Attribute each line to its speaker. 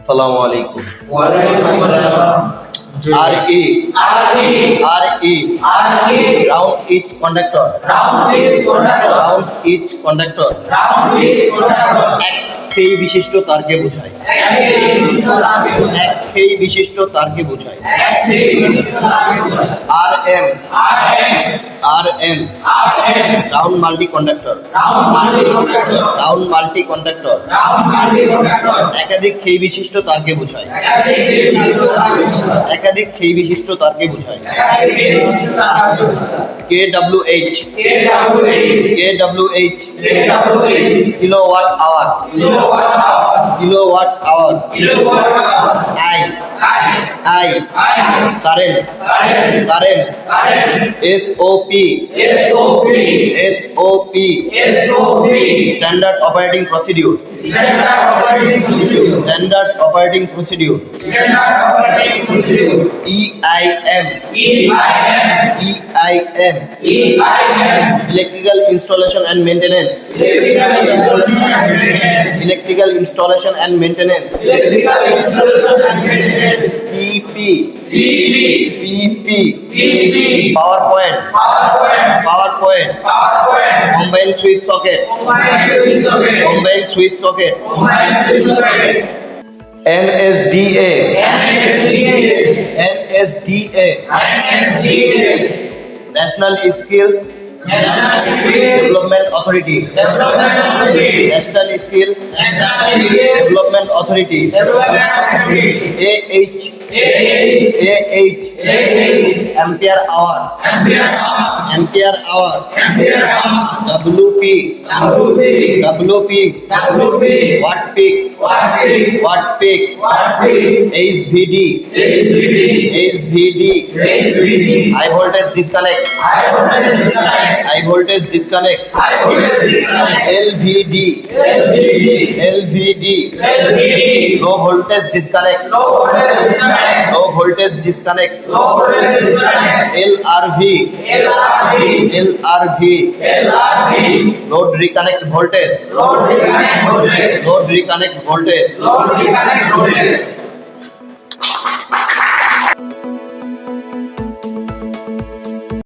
Speaker 1: আসসালামু আলাইকুম। R E
Speaker 2: R E
Speaker 1: R E round each conductor
Speaker 2: round is conductor
Speaker 1: round each conductor এক সেই বিশিষ্ট তারকে বোঝায়।
Speaker 2: একে
Speaker 1: সেই বিশিষ্ট তারকে বোঝায়। R M
Speaker 2: R M
Speaker 1: R M round multi conductor.
Speaker 2: Round multi conductor.
Speaker 1: একাধিক খেই বিশিষ্ট তারকে বোঝায়। একাধিক খেই বিশিষ্ট তারকে বোঝায়। K W H
Speaker 2: K W
Speaker 1: kWh
Speaker 2: kilowatt
Speaker 1: hour.
Speaker 2: Kilowatt
Speaker 1: hour.
Speaker 2: I.
Speaker 1: I.
Speaker 2: Current.
Speaker 1: Current. SOP SOP
Speaker 2: SOP
Speaker 1: standard operating procedure.
Speaker 2: Standard
Speaker 1: operating procedure. Standard
Speaker 2: operating procedure. Standard
Speaker 1: operating procedure. E
Speaker 2: I M. E
Speaker 1: I M. E
Speaker 2: I
Speaker 1: M. E I
Speaker 2: M.
Speaker 1: Electrical installation and maintenance
Speaker 2: electrical installation
Speaker 1: and maintenance PP
Speaker 2: PP
Speaker 1: power point
Speaker 2: power point
Speaker 1: combine switch socket combine switch socket
Speaker 2: mobile switch socket
Speaker 1: NSDA
Speaker 2: NSDA
Speaker 1: development authority national skill development authority
Speaker 2: A authority
Speaker 1: AH ampere hour
Speaker 2: ampere hour
Speaker 1: WP
Speaker 2: WP
Speaker 1: WP
Speaker 2: WP
Speaker 1: watt peak watt peak HVD
Speaker 2: HVD
Speaker 1: HVD
Speaker 2: HVD
Speaker 1: high voltage disconnect
Speaker 2: high voltage disconnect
Speaker 1: LVD
Speaker 2: LVD
Speaker 1: LVD
Speaker 2: LVD
Speaker 1: low voltage disconnect
Speaker 2: low voltage disconnect
Speaker 1: low voltage disconnect
Speaker 2: low voltage disconnect
Speaker 1: LRV.
Speaker 2: LRV.
Speaker 1: LRV.
Speaker 2: LRV.
Speaker 1: Load reconnect voltage
Speaker 2: load reconnect voltage
Speaker 1: load reconnect voltage
Speaker 2: load reconnect voltage